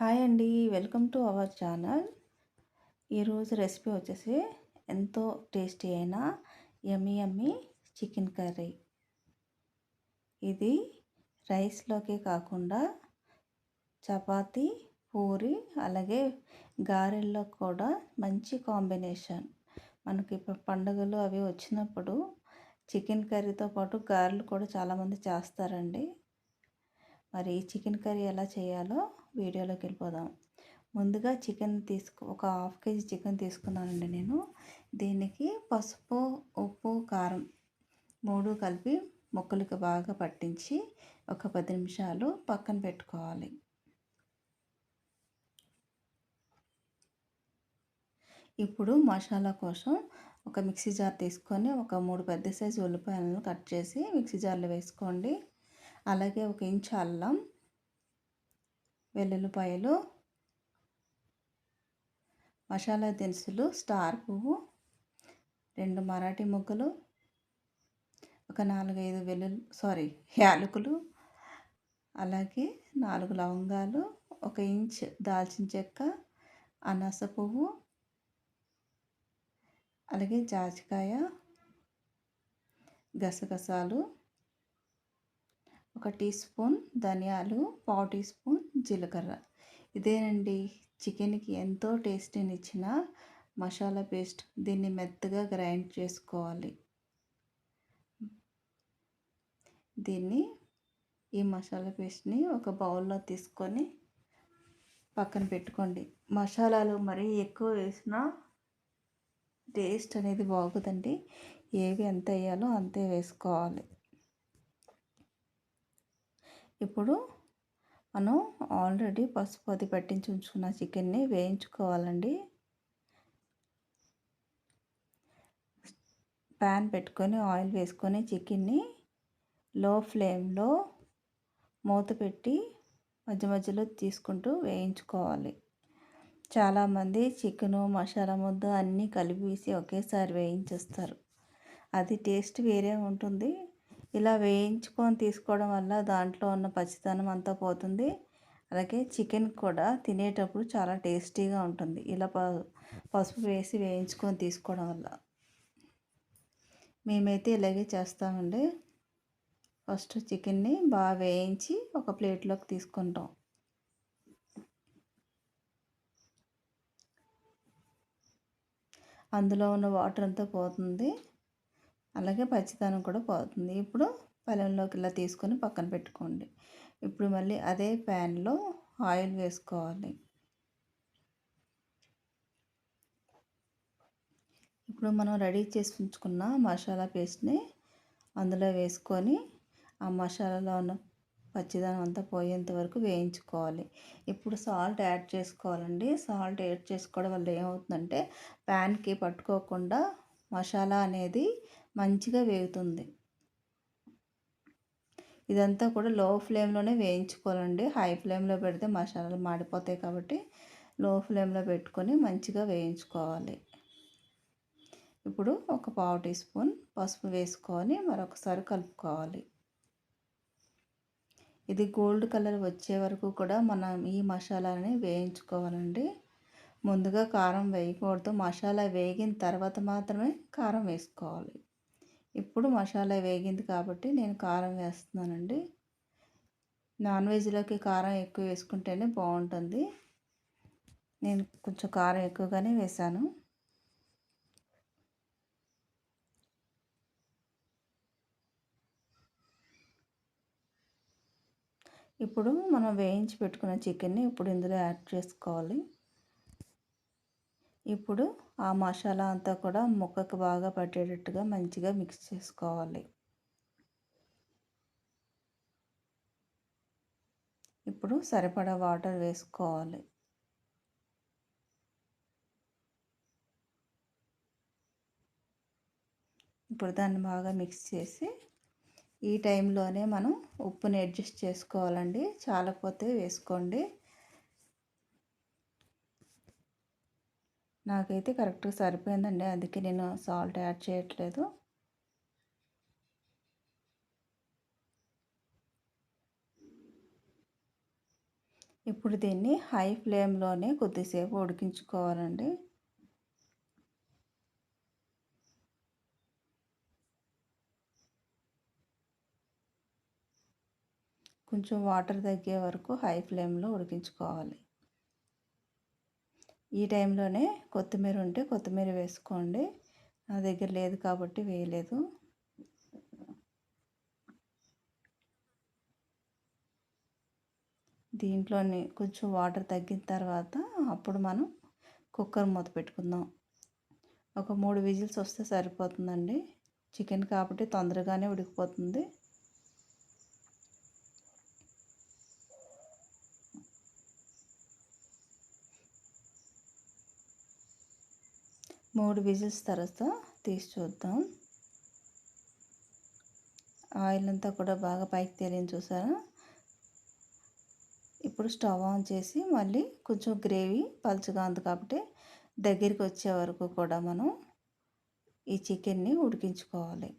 Hi అండి. Welcome to our channel. ఈరోజు recipe వచ్చేసి ఎంతో టేస్టీ అయిన యమ్మీ యమ్మీ చికెన్ కర్రీ. ఇది రైస్లోకే కాకుండా చపాతి పూరి అలాగే గారెల్లో కూడా మంచి కాంబినేషన్. మనకి ఇప్పుడు పండుగలు అవి వచ్చినప్పుడు చికెన్ కర్రీతో పాటు గారెలు కూడా చాలామంది చేస్తారండి. మరి ఈ చికెన్ కర్రీ ఎలా చేయాలో వీడియోలోకి వెళ్ళిపోదాం. ముందుగా చికెన్ తీసుకు ఒక హాఫ్ కేజీ చికెన్ తీసుకున్నానండి నేను. దీనికి పసుపు ఉప్పు కారం మూడు కలిపి ముక్కలకు బాగా పట్టించి ఒక పది నిమిషాలు పక్కన పెట్టుకోవాలి. ఇప్పుడు మసాలా కోసం ఒక మిక్సీ జార్ తీసుకొని ఒక మూడు పెద్ద సైజు ఉల్లిపాయలను కట్ చేసి మిక్సీ జార్లో వేసుకోండి. అలాగే ఒక ఇంచు అల్లం వెల్లుల్లిపాయలు మసాలా దినుసులు స్టార్ పువ్వు రెండు మరాఠీ మొగ్గలు ఒక నాలుగైదు వెల్లుల్లి సారీ యాలకులు అలాగే నాలుగు లవంగాలు ఒక ఇంచ్ దాల్చిన చెక్క అనాస పువ్వు అలాగే జాజికాయ గసగసాలు ఒక టీ స్పూన్ ధనియాలు పావు టీ స్పూన్ జీలకర్ర. ఇదేనండి చికెన్కి ఎంతో టేస్టీని ఇచ్చిన మసాలా పేస్ట్. దీన్ని మెత్తగా గ్రైండ్ చేసుకోవాలి. దీన్ని ఈ మసాలా పేస్ట్ని ఒక బౌల్లో తీసుకొని పక్కన పెట్టుకోండి. మసాలాలు మరీ ఎక్కువ వేసినా టేస్ట్ అనేది బాగుందండి. ఏవి ఎంత వేయాలో అంతే వేసుకోవాలి. ఇప్పుడు మనం ఆల్రెడీ పసుపు అది పట్టించి ఉంచుకున్న చికెన్ని వేయించుకోవాలండి. ప్యాన్ పెట్టుకొని ఆయిల్ వేసుకొని చికెన్ని లో ఫ్లేమ్లో మూత పెట్టి మధ్య మధ్యలో తీసుకుంటూ వేయించుకోవాలి. చాలామంది చికెను మసాలా ముద్ద అన్నీ కలిపేసి ఒకేసారి వేయించేస్తారు. అది టేస్ట్ వేరే ఉంటుంది. ఇలా వేయించుకొని తీసుకోవడం వల్ల దాంట్లో ఉన్న పచ్చితనం అంతా పోతుంది. అలాగే చికెన్ కూడా తినేటప్పుడు చాలా టేస్టీగా ఉంటుంది. ఇలా ప పసుపు వేసి వేయించుకొని తీసుకోవడం వల్ల. మేమైతే ఇలాగే చేస్తామండి. ఫస్ట్ చికెన్ని బాగా వేయించి ఒక ప్లేట్లోకి తీసుకుంటాం. అందులో ఉన్న వాటర్ అంతా పోతుంది. అలాగే పచ్చిదనం కూడా పోతుంది. ఇప్పుడు పళ్ళెంలోకి ఇలా తీసుకొని పక్కన పెట్టుకోండి. ఇప్పుడు మళ్ళీ అదే ప్యాన్లో ఆయిల్ వేసుకోవాలి. ఇప్పుడు మనం రెడీ చేసి ఉంచుకున్న మసాలా పేస్ట్ని అందులో వేసుకొని ఆ మసాలాలో ఉన్న పచ్చిదనం అంతా పోయేంత వరకు వేయించుకోవాలి. ఇప్పుడు సాల్ట్ యాడ్ చేసుకోవాలండి. సాల్ట్ యాడ్ చేసుకోవడం వల్ల ఏమవుతుందంటే ప్యాన్కి పట్టుకోకుండా మసాలా అనేది మంచిగా వేగుతుంది. ఇదంతా కూడా లో ఫ్లేమ్లోనే వేయించుకోవాలండి. హై ఫ్లేమ్లో పెడితే మసాలాలు మాడిపోతాయి కాబట్టి లో ఫ్లేమ్లో పెట్టుకొని మంచిగా వేయించుకోవాలి. ఇప్పుడు ఒక పావు టీ స్పూన్ పసుపు వేసుకొని మరొకసారి కలుపుకోవాలి. ఇది గోల్డ్ కలర్ వచ్చే వరకు కూడా మనం ఈ మసాలాని వేయించుకోవాలండి. ముందుగా కారం వేయకూడదు. మసాలా వేగిన తర్వాత మాత్రమే కారం వేసుకోవాలి. ఇప్పుడు మసాలా వేగింది కాబట్టి నేను కారం వేస్తున్నానండి. నాన్ వెజ్లోకి కారం ఎక్కువ వేసుకుంటేనే బాగుంటుంది. నేను కొంచెం కారం ఎక్కువగానే వేశాను ఇప్పుడు మనం వేయించి పెట్టుకున్న చికెన్ని ఇప్పుడు ఇందులో యాడ్ చేసుకోవాలి. ఇప్పుడు ఆ మసాలా అంతా కూడా ముక్కకు బాగా పట్టేటట్టుగా మంచిగా మిక్స్ చేసుకోవాలి. ఇప్పుడు సరిపడా వాటర్ వేసుకోవాలి. ఇప్పుడు దాన్ని బాగా మిక్స్ చేసి ఈ టైంలోనే మనం ఉప్పుని అడ్జస్ట్ చేసుకోవాలండి. చాలకపోతే వేసుకోండి. నాకైతే కరెక్ట్గా సరిపోయిందండి. అందుకే నేను సాల్ట్ యాడ్ చేయట్లేదు. ఇప్పుడు దీన్ని హై ఫ్లేమ్లోనే కొద్దిసేపు ఉడికించుకోవాలండి. కొంచెం వాటర్ తగ్గే వరకు హై ఫ్లేమ్లో ఉడికించుకోవాలి. ఈ టైంలోనే కొత్తిమీర ఉంటే కొత్తిమీర వేసుకోండి. నా దగ్గర లేదు కాబట్టి వేయలేదు. దీంట్లోని కొంచెం వాటర్ తగ్గిన తర్వాత అప్పుడు మనం కుక్కర్ మూత పెట్టుకుందాం. ఒక మూడు విజిల్స్ వస్తే సరిపోతుందండి. చికెన్ కాబట్టి తొందరగానే ఉడికిపోతుంది. మూడు విజిల్స్ తర్వాత తీసి చూద్దాం. ఆయిల్ అంతా కూడా బాగా పైకి తేలింది చూసారా? ఇప్పుడు స్టవ్ ఆన్ చేసి మళ్ళీ కొంచెం గ్రేవీ పలుచగా ఉంది కాబట్టి దగ్గరికి వచ్చే వరకు కూడా మనం ఈ చికెన్ని ఉడికించుకోవాలి.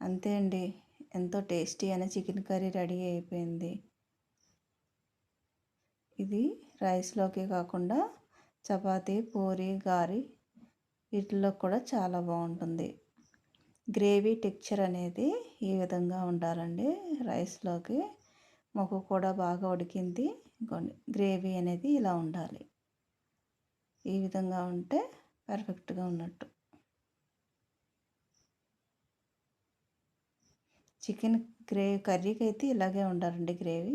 అంతే అండి. ఎంతో టేస్టీ అయిన చికెన్ కర్రీ రెడీ అయిపోయింది. ఇది రైస్లోకి కాకుండా చపాతి పూరి గారి వీటిలో కూడా చాలా బాగుంటుంది. గ్రేవీ టెక్చర్ అనేది ఈ విధంగా ఉండాలండి రైస్లోకి. మొక్క కూడా బాగా ఉడికింది. గ్రేవీ అనేది ఇలా ఉండాలి. ఈ విధంగా ఉంటే పర్ఫెక్ట్గా ఉన్నట్టు. చికెన్ గ్రేవీ కర్రీకి అయితే ఇలాగే ఉండాలండి గ్రేవీ.